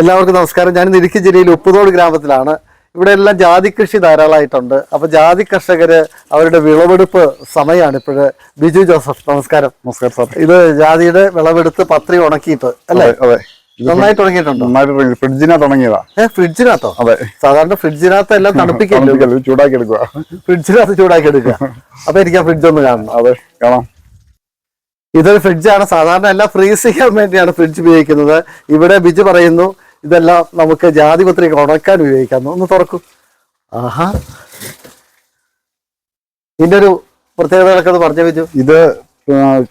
എല്ലാവർക്കും നമസ്കാരം. ഞാൻ ഇടുക്കി ജില്ലയിൽ ഉപ്പുതോട് ഗ്രാമത്തിലാണ്. ഇവിടെ എല്ലാം ജാതി കൃഷി ധാരാളമായിട്ടുണ്ട്. അപ്പൊ ജാതി കർഷകര് അവരുടെ വിളവെടുപ്പ് സമയമാണ് ഇപ്പോഴ് ബിജു ജോസഫ്. നമസ്കാരം. നമസ്കാരം സാർ. ഇത് ജാതിയുടെ വിളവെടുത്ത് പത്രി ഉണക്കിയിട്ട് അല്ലേ? അതെ നന്നായി നന്നായിട്ട് ഉണങ്ങിയിട്ടുണ്ടോ? നന്നായിട്ട് തുടങ്ങി. ഫ്രിഡ്ജിനാ തുടങ്ങിയതാ ഏഹ് ഫ്രിഡ്ജിനകത്തോ? അതെ. സാധാരണ ഫ്രിഡ്ജിനകത്ത് എല്ലാം തണുപ്പിക്കല്ലോ തണുപ്പിക്കൽ, ചൂടാക്കി എടുക്കുക ഫ്രിഡ്ജിനകത്ത് ചൂടാക്കി എടുക്കുക അപ്പൊ എനിക്ക് ആ ഫ്രിഡ്ജ് ഒന്ന് കാണണം. അതെ കാണാം. ഇതൊരു ഫ്രിഡ്ജാണ്. സാധാരണ എല്ലാം ഫ്രീസ് ചെയ്യാൻ വേണ്ടിയാണ് ഫ്രിഡ്ജ് ഉപയോഗിക്കുന്നത്. ഇവിടെ ബിജു പറയുന്നു ഇതെല്ലാം നമുക്ക് ജാതിപത്രി ഉണക്കാൻ ഉപയോഗിക്കാം ഒന്ന് തുറക്കൂ. ആഹാ. ഇതിന്റെ ഒരു പ്രത്യേകതകളൊക്കെ ഒന്ന് പറഞ്ഞു വെച്ചു ഇത്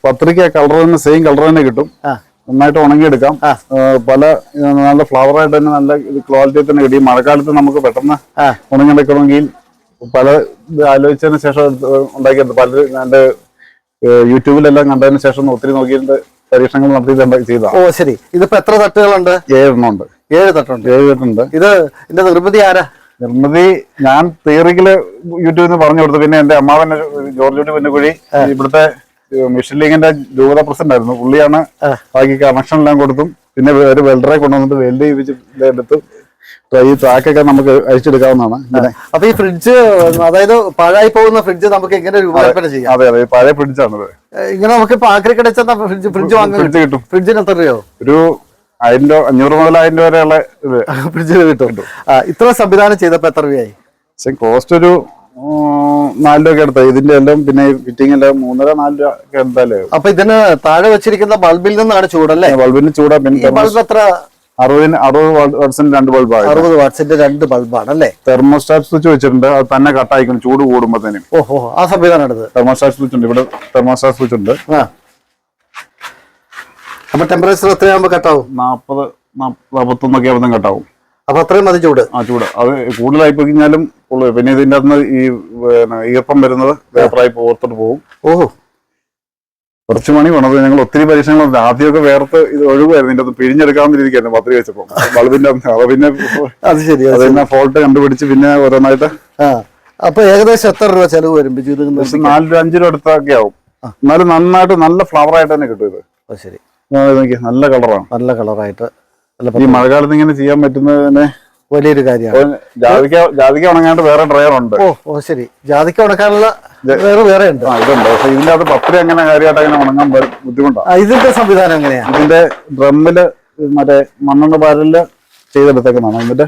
പത്രിക കളർ തന്നെ സെയിം കളർ തന്നെ കിട്ടും. നന്നായിട്ട് ഉണങ്ങിയെടുക്കാം. പല നല്ല ഫ്ലവർ ആയിട്ട് തന്നെ നല്ല ക്വാളിറ്റി തന്നെ കിട്ടി. മഴക്കാലത്ത് നമുക്ക് പെട്ടെന്ന് ഉണങ്ങിയെടുക്കണമെങ്കിൽ പല ഇത് ആലോചിച്ചതിന് ശേഷം ഉണ്ടാക്കിയത് പല എന്റെ യൂട്യൂബിലെല്ലാം കണ്ടതിന് ശേഷം ഒത്തിരി നോക്കിയിട്ട് പരീക്ഷണങ്ങൾ നടത്തി ചെയ്താ ഓ ശരി. ഇതിപ്പോ എത്ര തട്ടുകളുണ്ട്? ഏഴെണ്ണം ഉണ്ട്. ഏഴ് തട്ടുണ്ട്. ഏഴ് തട്ടുണ്ട്. ഇത് ഇതിന്റെ നിർമ്മിതി ആരാ? നിർമ്മിതി ഞാൻ തിയറിക്കൽ യൂട്യൂബിൽ നിന്ന് പറഞ്ഞു കൊടുത്തു. പിന്നെ എന്റെ അമ്മാവൻ ജോർജ് പിന്നെ കുഴി ഇവിടുത്തെ മിഷൻ ലീഗിന്റെ രൂപത പ്രസിഡന്റ് ആയിരുന്നു. പുള്ളിയാണ് ബാക്കി കണക്ഷൻ എല്ലാം കൊടുത്തും. പിന്നെ ഒരു വെൽഡറെ കൊണ്ടുവന്നിട്ട് വെൽഡ് ചെയ്യിച്ച് എടുത്തു. ഈ ട്രാക്കൊക്കെ നമുക്ക് അഴിച്ചെടുക്കാവുന്നതാണ്. ഇങ്ങനെ. അപ്പൊ ഈ ഫ്രിഡ്ജ് അതായത് പഴയ പോകുന്ന ഫ്രിഡ്ജ് നമുക്ക് എങ്ങനെ രൂപകൽപ്പന ചെയ്യാം? അതെ അതെ. പഴയ ഫ്രിഡ്ജാണ് ഏ, ഇങ്ങനെ നമുക്ക് കടച്ചാൽ ഫ്രിഡ്ജ് ഫ്രിഡ്ജ് വാങ്ങാൻ ഫ്രിഡ്ജ് കിട്ടും. ഫ്രിഡ്ജിന് എത്ര രൂപയോ ഒരു ആയിരം രൂപ അഞ്ഞൂറ് മുതൽ ആയിരം രൂപ വരെയുള്ള ഇത്. ഫ്രിഡ്ജിന് കിട്ടും. ഇത്ര സംവിധാനം ചെയ്തപ്പോ എത്ര രൂപയായി? പക്ഷെ കോസ്റ്റ് ഒരു നാല് രൂപ ഒക്കെ എടുത്ത. ഇതിന്റെ എല്ലാം പിന്നെ ഫിറ്റിംഗ് എല്ലാം മൂന്നര നാല് രൂപ ഒക്കെ എന്തായാലും അപ്പൊ ഇതിന് താഴെ വെച്ചിരിക്കുന്ന ബൾബിൽ നിന്നാണ് ചൂടല്ലേ? ബൾബിന് ചൂടാ. പിന്നെ ബൾബ് എത്ര? അറുപതിന് അറുപത് വാട്സിന്റെ രണ്ട് ബൾബാണ് അറുപത് വാട്സിന്റെ രണ്ട് ബൾബാണ് അല്ലേ തെർമോസ്റ്റാറ്റ് സ്വിച്ച് വെച്ചിട്ടുണ്ട്. അത് തന്നെ കട്ടായിക്കണം ചൂട് കൂടുമ്പോഴത്തേനും ഓഹോ ആ സംവിധാനം തെർമോസ്റ്റാറ്റ് സ്വിച്ച് ഉണ്ട്. ഇവിടെ തെർമോസ്റ്റാറ്റ് സ്വിച്ച് ഉണ്ട്. ആ. അപ്പൊ ടെമ്പറേച്ചർ എത്രയാകുമ്പോ കട്ടാവും നാപ്പത് നാപ്പത്തൊന്നൊക്കെ ആവുമ്പോൾ കട്ടാവും അപ്പൊ അത്രയും മതി ചൂട്? ആ ചൂട്. അത് കൂടുതലായി പോയി കഴിഞ്ഞാലും പിന്നെ ഇതിന്റെ അകത്ത് ഈ പിന്നെ ഈർപ്പം വരുന്നത് വേപ്പറായി ഓർത്തിട്ട് പോകും. ഓഹോ. കുറച്ച് മണി വേണത്. ഞങ്ങൾ ഒത്തിരി പരീക്ഷണങ്ങൾ നടത്തി. ആദ്യമൊക്കെ വേർത്ത് ഇത് ഒഴിവായിരുന്നു ഇതിന്റെ അത് പിഴിഞ്ഞെടുക്കാവുന്ന രീതിക്കായിരുന്നു പത്രി വെച്ചപ്പോ. ബൾബിന്റെ. അത് പിന്നെ അത് ശരി അത് ഫോൾട്ട് കണ്ടുപിടിച്ച് പിന്നെ ഓരോന്നായിട്ട് അപ്പൊ ഏകദേശം എത്ര രൂപ ചെലവ് വരും ബിജു? നാല് രൂപ അഞ്ച് രൂപ അടുത്തൊക്കെ ആവും. എന്നാലും നന്നായിട്ട് നല്ല ഫ്ലവർ ആയിട്ട് തന്നെ കിട്ടും ഇത്. ശരി. നല്ല കളറാണ്. നല്ല കളറായിട്ട് ഈ മഴക്കാലത്ത് ഇങ്ങനെ ചെയ്യാൻ പറ്റുന്നതിന് വലിയൊരു കാര്യമാണ്. ജാതിക്ക ജാതിക്ക ഉണങ്ങാണ്ട് വേറെ ഡ്രയർ ഉണ്ട്. ഓ ഓ ശരി. ജാതിക്ക ഉണക്കാനുള്ള വേറെ വേറെ ഉണ്ട്. ആ ഇതുണ്ട്. പക്ഷെ ഇതിന്റെ പത്രി അങ്ങനെ കാര്യമായിട്ട് അങ്ങനെ ഉണങ്ങാൻ ബുദ്ധിമുട്ടാണ്. ഇതിന്റെ സംവിധാനം എങ്ങനെയാ? ഇതിന്റെ ഡ്രമ്മിൽ മറ്റേ മണ്ണെണ്ണ പാരലിൽ ചെയ്തെടുത്തേക്കുന്നതാണ്. എന്നിട്ട്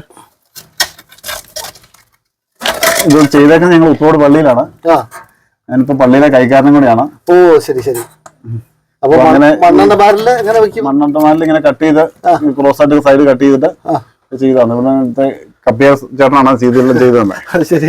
ഇത് ചെയ്തേക്കുന്നത് ഞങ്ങൾ ഉത്തോട് പള്ളിയിലാണ്. ഞാനിപ്പോ പള്ളിയിലെ കൈക്കാരനും കൂടിയാണ്. ഓ ശരി ശരി. അപ്പൊ മണ്ണെണ്ണ ബാരൽ എങ്ങനെ വെക്കും? മണ്ണെണ്ണ ഇങ്ങനെ കട്ട് ചെയ്ത് ക്രോസ് ആയിട്ട് സൈഡ് കട്ട് ചെയ്തിട്ട് ചെയ്താണ് ഇവിടെ കപ്പിയ ചേട്ടനാണ് ചെയ്തെല്ലാം ചെയ്തു ശരി.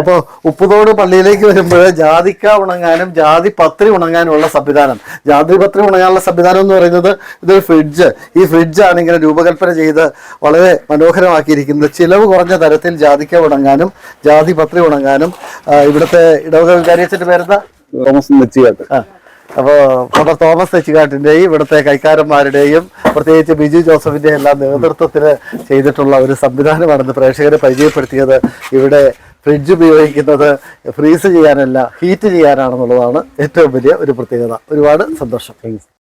അപ്പൊ ഉപ്പുതോട് പള്ളിയിലേക്ക് വരുമ്പോൾ ജാതിക്ക ഉണങ്ങാനും ജാതി പത്രി ഉണങ്ങാനുമുള്ള സംവിധാനം. ജാതി പത്രി ഉണങ്ങാനുള്ള സംവിധാനം എന്ന് പറയുന്നത് ഇതൊരു ഫ്രിഡ്ജ് ഈ ഫ്രിഡ്ജാണ് ഇങ്ങനെ രൂപകൽപ്പന ചെയ്ത് വളരെ മനോഹരമാക്കിയിരിക്കുന്നത്. ചിലവ് കുറഞ്ഞ തരത്തിൽ ജാതിക്ക ഉണങ്ങാനും ജാതി പത്രി ഉണങ്ങാനും ഇവിടുത്തെ ഇടവക വികാരിയച്ഛന്റെ പേരെന്താ? തോമസ് നെച്ചിയാട്ട്. ആ. അപ്പോ ഫാദർ തോമസ് തെച്ചുകാട്ടിന്റെയും ഇവിടുത്തെ കൈക്കാരന്മാരുടെയും പ്രത്യേകിച്ച് ബിജു ജോസഫിന്റെ എല്ലാം നേതൃത്വത്തിൽ ചെയ്തിട്ടുള്ള ഒരു സംവിധാനമാണെന്ന് പ്രേക്ഷകരെ പരിചയപ്പെടുത്തിയത് ഇവിടെ ഫ്രിഡ്ജ് ഉപയോഗിക്കുന്നത് ഫ്രീസ് ചെയ്യാനല്ല ഹീറ്റ് ചെയ്യാനാണെന്നുള്ളതാണ് ഏറ്റവും വലിയ ഒരു പ്രത്യേകത ഒരുപാട് സന്തോഷം